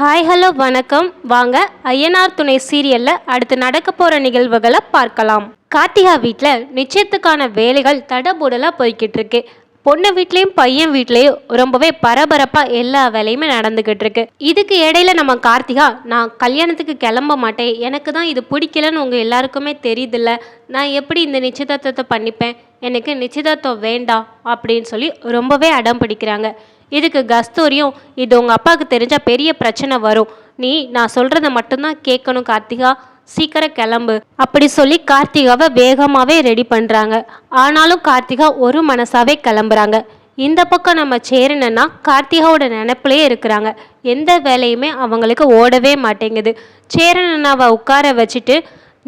Hi hello வணக்கம். வாங்க ஐயனார் துணை சீரியல்ல அடுத்து நடக்க போற நிகழ்வுகளை பார்க்கலாம். கார்த்திகா வீட்டில் நிச்சயத்துக்கான வேலைகள் தடபுடலாக போய்கிட்டு இருக்கு பொண்ணு வீட்லேயும் பையன் வீட்லேயும் ரொம்பவே பரபரப்பாக எல்லா வேலையுமே நடந்துக்கிட்டு இருக்கு இதுக்கு இடையில நம்ம கார்த்திகா நான் கல்யாணத்துக்கு கிளம்ப மாட்டேன். எனக்கு தான் இது பிடிக்கலன்னு உங்கள் எல்லாருக்குமே தெரியுதுல்ல. நான் எப்படி இந்த நிச்சயதார்த்தத்தை பண்ணிப்பேன்? எனக்கு நிச்சயதார்த்தம் வேண்டாம். அப்படின்னு சொல்லி ரொம்பவே அடம் பிடிக்கிறாங்க. இதுக்கு கஸ்தூரியும் இது உங்கள் அப்பாவுக்கு தெரிஞ்சால் பெரிய பிரச்சனை வரும். நீ நான் சொல்கிறத மட்டும்தான் கேட்கணும் கார்த்திகா. சீக்கிரம் கிளம்பு. அப்படி சொல்லி கார்த்திகாவை வேகமாகவே ரெடி பண்ணுறாங்க ஆனாலும் கார்த்திகா ஒரு மனசாவே கிளம்புறாங்க. இந்த பக்கம் நம்ம சேரணுன்னா கார்த்திகாவோட நினப்பிலே இருக்கிறாங்க. எந்த வேலையுமே அவங்களுக்கு ஓடவே மாட்டேங்குது. சேரனனாவை உட்கார வச்சுட்டு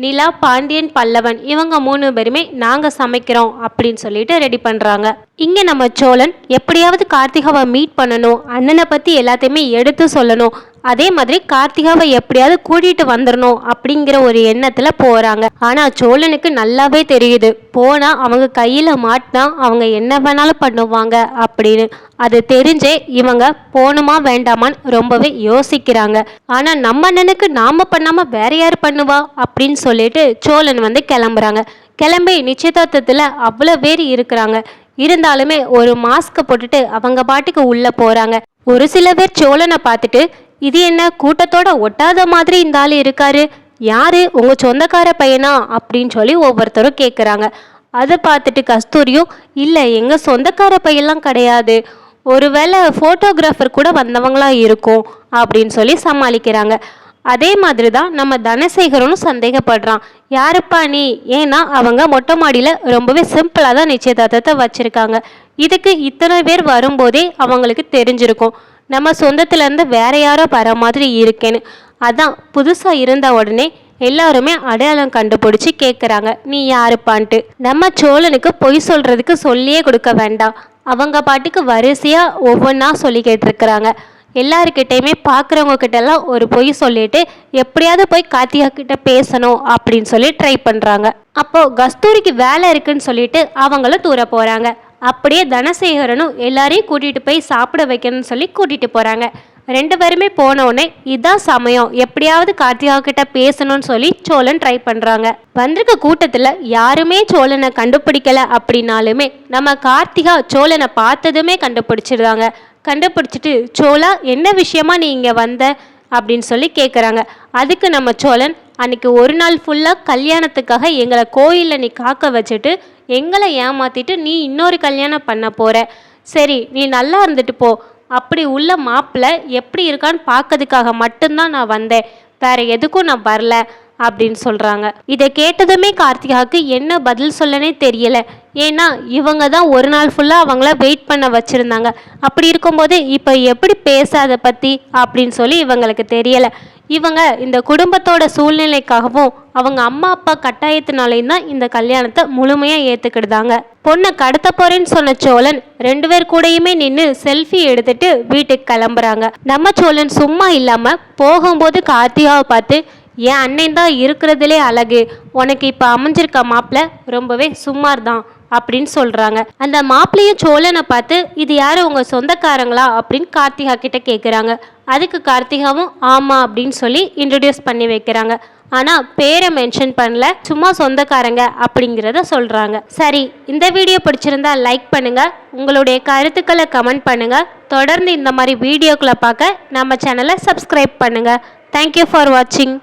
நிலா பாண்டியன் பல்லவன் இவங்க மூணு பேருமே நாங்கள் சமைக்கிறோம் அப்படின்னு சொல்லிட்டு ரெடி பண்ணுறாங்க இங்கே நம்ம சோழன் எப்படியாவது கார்த்திகாவை மீட் பண்ணணும் அண்ணனை பற்றி எல்லாத்தையுமே எடுத்து சொல்லணும். அதே மாதிரி கார்த்திகாவை எப்படியாவது கூட்டிகிட்டு வந்துடணும் அப்படிங்கிற ஒரு எண்ணத்தில் போகிறாங்க ஆனால் சோழனுக்கு நல்லாவே தெரியுது. போனால் அவங்க கையில் மாட்டினா அவங்க என்ன வேணாலும் பண்ணுவாங்க அப்படின்னு. அது தெரிஞ்சே இவங்க போகணுமா வேண்டாமான்னு ரொம்பவே யோசிக்கிறாங்க. ஆனால் நம்ம அண்ணனுக்கு நாம் பண்ணாமல் வேற யார் பண்ணுவா அப்படின்னு சொல்லிட்டு சோழன் வந்து கிளம்புறாங்க. கிளம்பி நிச்சயதார்த்தத்தில் அவ்வளோ பேர் இருக்கிறாங்க. இருந்தாலுமே ஒரு மாஸ்க்கை போட்டுட்டு அவங்க பாட்டுக்கு உள்ளே போகிறாங்க ஒரு சில பேர் சோழனை பார்த்துட்டு இது என்ன கூட்டத்தோட ஒட்டாத மாதிரி இந்த ஆள் இருக்காரு? யாரு? உங்கள் சொந்தக்கார பையனா? அப்படின்னு சொல்லி ஒவ்வொருத்தரும் கேட்குறாங்க அதை பார்த்துட்டு கஸ்தூரியும் இல்லை எங்கள் சொந்தக்கார பையன்லாம் கிடையாது. ஒருவேளை ஃபோட்டோகிராஃபர் கூட வந்தவங்களா இருக்கும். அப்படின்னு சொல்லி சமாளிக்கிறாங்க. அதே மாதிரி தான் நம்ம தனசேகரனும் சந்தேகப்படுறான். யாருப்பா நீ? ஏன்னா அவங்க மொட்டை மாடியில் ரொம்பவே சிம்பிளாக தான் நிச்சயதார்த்தத்தை வச்சுருக்காங்க. இதுக்கு இத்தனை பேர் வரும்போதே அவங்களுக்கு தெரிஞ்சிருக்கும். நம்ம சொந்தத்துலேருந்து வேற யாரோ வர மாதிரி இருக்கேன்னு. அதான் புதுசாக இருந்த உடனே எல்லாருமே அடையாளம் கண்டுபிடிச்சி கேட்குறாங்க நீ யாருப்பான்ட்டு? நம்ம சோழனுக்கு பொய் சொல்கிறதுக்கு சொல்லியே கொடுக்க வேண்டாம். அவங்க பாட்டுக்கு வரிசையாக ஒவ்வொன்றா சொல்லி கேட்டிருக்கிறாங்க. எல்லாருக்கிட்டேயுமே பார்க்குறவங்க கிட்டலாம் ஒரு பொய் சொல்லிட்டு எப்படியாவது போய் கார்த்திகா கிட்ட பேசணும் அப்படின்னு சொல்லி ட்ரை பண்ணுறாங்க அப்போது கஸ்தூரிக்கு வேலை இருக்குன்னு சொல்லிட்டு அவங்களும் தூர போகிறாங்க அப்படியே தனசேகரனும் எல்லாரையும் கூட்டிகிட்டு போய் சாப்பிட வைக்கணும்னு சொல்லி கூட்டிகிட்டு போகிறாங்க ரெண்டு பேருமே போனோடனே இதான் சமயம் எப்படியாவது கார்த்திகா கிட்ட பேசணும்னு சொல்லி சோழன் ட்ரை பண்ணுறாங்க வந்திருக்க கூட்டத்தில் யாருமே சோழனை கண்டுபிடிக்கல அப்படின்னாலுமே நம்ம கார்த்திகா சோழனை பார்த்ததுமே கண்டுபிடிச்சிடுறாங்க கண்டுபிடிச்சிட்டு சோழா என்ன விஷயமா நீ இங்கே வந்த? அப்படின்னு சொல்லி கேட்குறாங்க அதுக்கு நம்ம சோழன் அன்னைக்கு ஒரு நாள் ஃபுல்லாக கல்யாணத்துக்காக எங்களை கோயிலில் நீ காக்க வச்சுட்டு எங்களை ஏமாத்திட்டு நீ இன்னொரு கல்யாணம் பண்ண போகிற சரி நீ நல்லா இருந்துட்டு போ. அப்படி உள்ள மாப்பிள்ளை எப்படி இருக்கான்னு பார்க்கறதுக்காக மட்டும்தான் நான் வந்தேன். வேறு எதுக்கும் நான் வரல. அப்படின்னு சொல்கிறாங்க இதை கேட்டதுமே கார்த்திகாவுக்கு என்ன பதில் சொல்லனே தெரியல. ஏன்னா இவங்க தான் ஒரு நாள் ஃபுல்லாக அவங்கள வெயிட் பண்ண வச்சுருந்தாங்க. அப்படி இருக்கும்போது இப்போ எப்படி பேச அதை பற்றி அப்படின்னு சொல்லி இவங்களுக்கு தெரியலை. இவங்க இந்த குடும்பத்தோட சூழ்நிலைக்காகவும் அவங்க அம்மா அப்பா கட்டாயத்தினாலையும் தான் இந்த கல்யாணத்தை முழுமையாக ஏற்றுக்கிடுதாங்க பொண்ணை கடத்த போறேன்னு சொன்ன சோழன் ரெண்டு பேர் கூடயுமே நின்று செல்ஃபி எடுத்துட்டு வீட்டுக்கு கிளம்புறாங்க. நம்ம சோழன் சும்மா இல்லாமல் போகும்போது கார்த்திகாவை பார்த்து என் அண்ணன் தான் இருக்கிறதுலே அழகு. உனக்கு இப்போ அமைஞ்சிருக்க மாப்பிள்ள ரொம்பவே சுமார் தான் அப்படின்னு சொல்கிறாங்க அந்த மாப்பிள்ளையும் சோழனை பார்த்து இது யார்? உங்கள் சொந்தக்காரங்களா? அப்படின்னு கார்த்திகா கிட்ட கேட்குறாங்க அதுக்கு கார்த்திகாவும் ஆமாம் அப்படின்னு சொல்லி இன்ட்ரடியூஸ் பண்ணி வைக்கிறாங்க. ஆனால் பேரை மென்ஷன் பண்ணல. சும்மா சொந்தக்காரங்க அப்படிங்கிறத சொல்கிறாங்க சரி இந்த வீடியோ பிடிச்சிருந்தா லைக் பண்ணுங்கள் உங்களுடைய கருத்துக்களை கமெண்ட் பண்ணுங்கள் தொடர்ந்து இந்த மாதிரி வீடியோக்களை பார்க்க நம்ம சேனலை சப்ஸ்கிரைப் பண்ணுங்கள் தேங்க்யூ ஃபார் வாட்சிங்